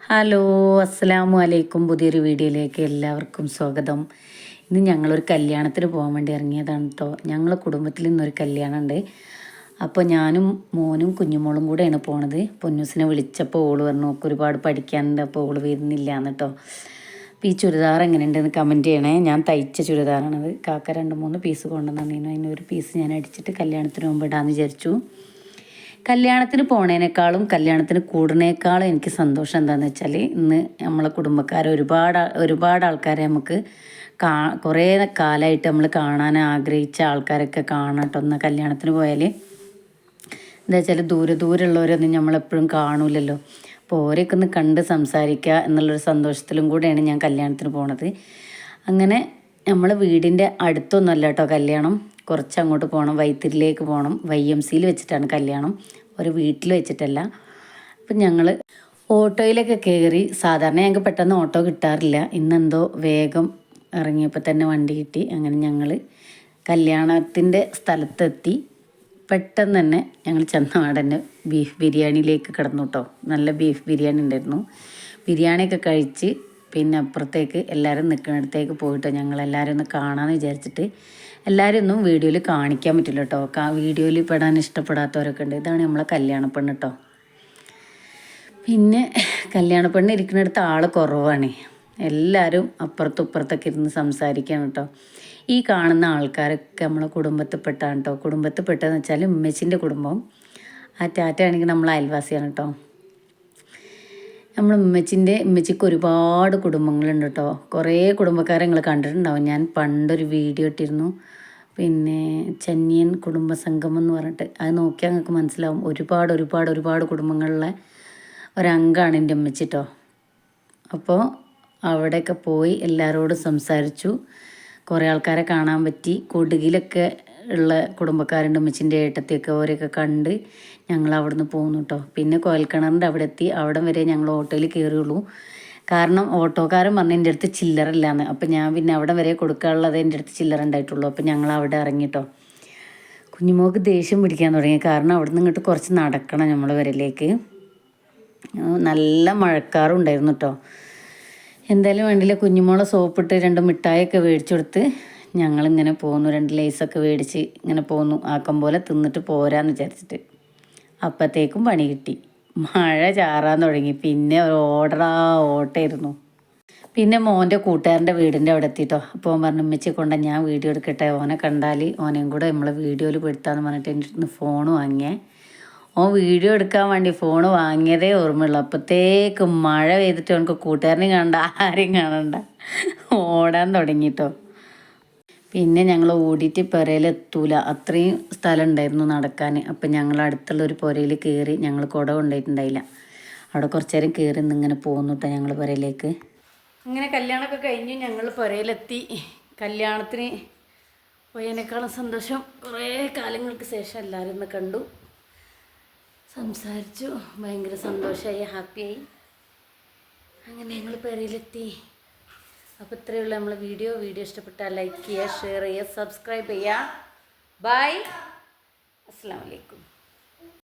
Hello അസ്സലാമു അലൈക്കും പുതിയൊരു വീഡിയോയിലേക്ക് എല്ലാവർക്കും സ്വാഗതം. ഇന്ന് ഞങ്ങളൊരു കല്യാണത്തിന് പോകാൻ വേണ്ടി ഇറങ്ങിയതാണ് കേട്ടോ ഞങ്ങളെ കുടുംബത്തിൽ ഇന്നൊരു കല്യാണമുണ്ട് അപ്പോൾ ഞാനും മോനും കുഞ്ഞുമോളും കൂടെയാണ് പോണത്. പൊന്നൂസിനെ വിളിച്ചപ്പോൾ ഓൾ പറഞ്ഞു "ഓക്ക് ഒരുപാട് പഠിക്കാനുണ്ട് അപ്പോൾ ഓൾ വരുന്നില്ല എന്ന് കേട്ടോ അപ്പോൾ ഈ ചുരിദാർ എങ്ങനെയുണ്ടെന്ന് കമന്റ് ചെയ്യണേ. ഞാൻ തയ്ച്ച ചുരിദാറാണത്. കാക്ക രണ്ട് മൂന്ന് പീസ് കൊണ്ടുവന്നു അതിനൊരു പീസ് ഞാൻ അടിച്ചിട്ട് കല്യാണത്തിന് മുമ്പ് ഇടാമെന്ന് വിചാരിച്ചു. കല്യാണത്തിന് പോണേനേക്കാളും കല്യാണത്തിന് കൂടുന്നേക്കാളും എനിക്ക് സന്തോഷം എന്താണെന്ന് വെച്ചാൽ ഇന്ന് നമ്മളെ കുടുംബക്കാർ ഒരുപാട് ഒരുപാട് ആൾക്കാരെ നമുക്ക് കാ കുറേ കാലമായിട്ട് നമ്മൾ കാണാൻ ആഗ്രഹിച്ച ആൾക്കാരൊക്കെ കാണട്ടോ. കല്യാണത്തിന് പോയാൽ എന്താ വെച്ചാൽ ദൂരെ ദൂരെയുള്ളവരൊന്നും നമ്മളെപ്പോഴും കാണൂലല്ലോ. അപ്പോൾ ഓരെയൊക്കെ ഒന്ന് കണ്ട് സംസാരിക്കുക എന്നുള്ളൊരു സന്തോഷത്തിലും കൂടെയാണ് ഞാൻ കല്യാണത്തിന് പോണത്. അങ്ങനെ നമ്മൾ വീടിന്റെ അടുത്തൊന്നുമല്ല കേട്ടോ കല്യാണം. കുറച്ച് അങ്ങോട്ട് പോകണം വൈത്തിരിയിലേക്ക് പോകണം വൈ എം സിയിൽ വെച്ചിട്ടാണ് കല്യാണം. ഒരു വീട്ടിൽ വെച്ചിട്ടല്ല. അപ്പം ഞങ്ങൾ ഓട്ടോയിലൊക്കെ കയറി സാധാരണ ഞങ്ങൾക്ക് പെട്ടെന്ന് ഓട്ടോ കിട്ടാറില്ല. ഇന്നെന്തോ വേഗം ഇറങ്ങിയപ്പോൾ തന്നെ വണ്ടി കിട്ടി. അങ്ങനെ ഞങ്ങൾ കല്യാണത്തിന്റെ സ്ഥലത്തെത്തി. പെട്ടെന്ന് തന്നെ ഞങ്ങൾ ചെന്നപാടന്നെ ബീഫ് ബിരിയാണിയിലേക്ക് കിടന്നു കേട്ടോ. നല്ല ബീഫ് ബിരിയാണി ഉണ്ടായിരുന്നു. ബിരിയാണിയൊക്കെ കഴിച്ച് പിന്നെ അപ്പുറത്തേക്ക് എല്ലാവരും നിൽക്കുന്നിടത്തേക്ക് പോയിട്ട്. ഞങ്ങൾ എല്ലാവരും ഒന്ന് കാണാമെന്ന് വിചാരിച്ചിട്ട് എല്ലാവരും ഒന്നും വീഡിയോയിൽ കാണിക്കാൻ പറ്റില്ല കേട്ടോ. വീഡിയോയിൽ പെടാൻ ഇഷ്ടപ്പെടാത്തവരൊക്കെ ഉണ്ട്. ഇതാണ് നമ്മളെ കല്യാണ പെണ്ണ് കേട്ടോ. പിന്നെ കല്യാണ പെണ്ണ് ഇരിക്കുന്നിടത്ത് ആൾ കുറവാണ്. എല്ലാവരും അപ്പുറത്തും ഇപ്പുറത്തൊക്കെ ഇരുന്ന് സംസാരിക്കുകയാണ് കേട്ടോ. ഈ കാണുന്ന ആൾക്കാരൊക്കെ നമ്മളെ കുടുംബത്തിൽപ്പെട്ടാണ് കേട്ടോ. കുടുംബത്തിൽപ്പെട്ടതെന്ന് വെച്ചാൽ ഉമ്മച്ചിന്റെ കുടുംബം ആ ടാറ്റ ആണെങ്കിൽ നമ്മളെ അയൽവാസിയാണ് കേട്ടോ. നമ്മൾ ഉമ്മച്ചിന്റെ ഉമ്മച്ചിക്ക് ഒരുപാട് കുടുംബങ്ങളുണ്ട് കേട്ടോ കുറേ കുടുംബക്കാരെ നിങ്ങൾ കണ്ടിട്ടുണ്ടാവും. ഞാൻ പണ്ടൊരു വീഡിയോ ഇട്ടിരുന്നു. പിന്നെ ചെന്നിയൻ കുടുംബ സംഗമം എന്ന് പറഞ്ഞിട്ട്. അത് നോക്കിയാൽ നിങ്ങൾക്ക് മനസ്സിലാവും. ഒരുപാട് ഒരുപാട് ഒരുപാട് കുടുംബങ്ങളിലെ ഒരംഗമാണ് എന്റെ ഉമ്മച്ചി കേട്ടോ അപ്പോൾ അവിടെയൊക്കെ പോയി എല്ലാവരോടും സംസാരിച്ചു. കുറേ ആൾക്കാരെ കാണാൻ പറ്റി. കൊടുകിലൊക്കെ ഉള്ള കുടുംബക്കാരുണ്ട് ഉമ്മച്ചിന്റെ ഏട്ടത്തിയൊക്കെ. അവരെയൊക്കെ കണ്ട് ഞങ്ങൾ അവിടുന്ന് പോന്നു കേട്ടോ പിന്നെ കോയൽക്കിണറിന്റെ അവിടെ എത്തി അവിടെ വരെ ഞങ്ങൾ ഓട്ടോയിൽ കയറിയുള്ളൂ. കാരണം ഓട്ടോക്കാരൻ പറഞ്ഞ എന്റെ അടുത്ത് ചില്ലറില്ലാന്ന് അപ്പം ഞാൻ പിന്നെ അവിടെ വരെ കൊടുക്കാനുള്ളത് എന്റെ അടുത്ത് ചില്ലറ ഉണ്ടായിട്ടുള്ളൂ. അപ്പം ഞങ്ങൾ അവിടെ ഇറങ്ങി ഇറങ്ങിട്ടോ കുഞ്ഞുമോക്ക് ദേഷ്യം പിടിക്കാൻ തുടങ്ങി. കാരണം അവിടെ നിന്ന് ഇങ്ങോട്ട് കുറച്ച് നടക്കണം നമ്മൾ വരലേക്ക്. നല്ല മഴക്കാറും ഉണ്ടായിരുന്നു കേട്ടോ എന്തായാലും വേണ്ടില്ല കുഞ്ഞുമോളെ സോപ്പിട്ട് രണ്ട് മിഠായിയൊക്കെ മേടിച്ചു കൊടുത്ത് ഞങ്ങളിങ്ങനെ പോന്നു. രണ്ട് ലേസൊക്കെ മേടിച്ച് ഇങ്ങനെ പോന്നു. ആക്കം പോലെ തിന്നിട്ട് പോരാന്ന് വിചാരിച്ചിട്ട്. അപ്പത്തേക്കും പണി കിട്ടി. മഴ ചാറാൻ തുടങ്ങി. പിന്നെ ഒരു ഓടറാ ഓട്ടായിരുന്നു. പിന്നെ മോന്റെ കൂട്ടുകാരന്റെ വീടിന്റെ അവിടെ എത്തിയിട്ടോ അപ്പോൾ പറഞ്ഞു ഉമ്മച്ചി കൊണ്ട ഞാൻ വീഡിയോ എടുക്കട്ടെ. ഓനെ കണ്ടാൽ ഓനെയും കൂടെ നമ്മളെ വീഡിയോയിൽ പെടുത്താന്ന് പറഞ്ഞിട്ട് എന്റെ അടുത്ത് ഫോൺ വാങ്ങിയേ. ഓൻ വീഡിയോ എടുക്കാൻ വേണ്ടി ഫോൺ വാങ്ങിയതേ ഓർമ്മയുള്ളൂ. അപ്പോഴത്തേക്ക് മഴ പെയ്തിട്ട് അവനക്ക് കൂട്ടുകാരനെയും കാണണ്ട ആരെയും കാണണ്ട. ഓടാൻ തുടങ്ങിട്ടോ. പിന്നെ ഞങ്ങൾ ഓടിയിട്ട് പുരയിലെത്തൂല അത്രയും സ്ഥലം ഉണ്ടായിരുന്നു നടക്കാൻ അപ്പം ഞങ്ങൾ അടുത്തുള്ള ഒരു പുരയിൽ കയറി ഞങ്ങൾ കുട കൊണ്ടുപോയിട്ടുണ്ടായില്ല അവിടെ കുറച്ച് നേരം കയറി നിന്നിങ്ങനെ പോകുന്നു കേട്ടോ ഞങ്ങൾ പുരയിലേക്ക് അങ്ങനെ കല്യാണമൊക്കെ കഴിഞ്ഞ്. ഞങ്ങൾ പുരയിലെത്തി കല്യാണത്തിന് പോയതിനേക്കാളും സന്തോഷം. കുറേ കാലങ്ങൾക്ക് ശേഷം എല്ലാവരും ഒന്ന് കണ്ടു. സംസാരിച്ചു. ഭയങ്കര സന്തോഷമായി ഹാപ്പിയായി. അങ്ങനെ ഞങ്ങൾ പെരയിലെത്തി അപ്പോൾ ഇത്രയുള്ള നമ്മളെ വീഡിയോ. വീഡിയോ ഇഷ്ടപ്പെട്ടാൽ ലൈക്ക് ചെയ്യുക ഷെയർ ചെയ്യുക സബ്സ്ക്രൈബ് ചെയ്യുക. ബൈ അസ്സാം വലൈക്കും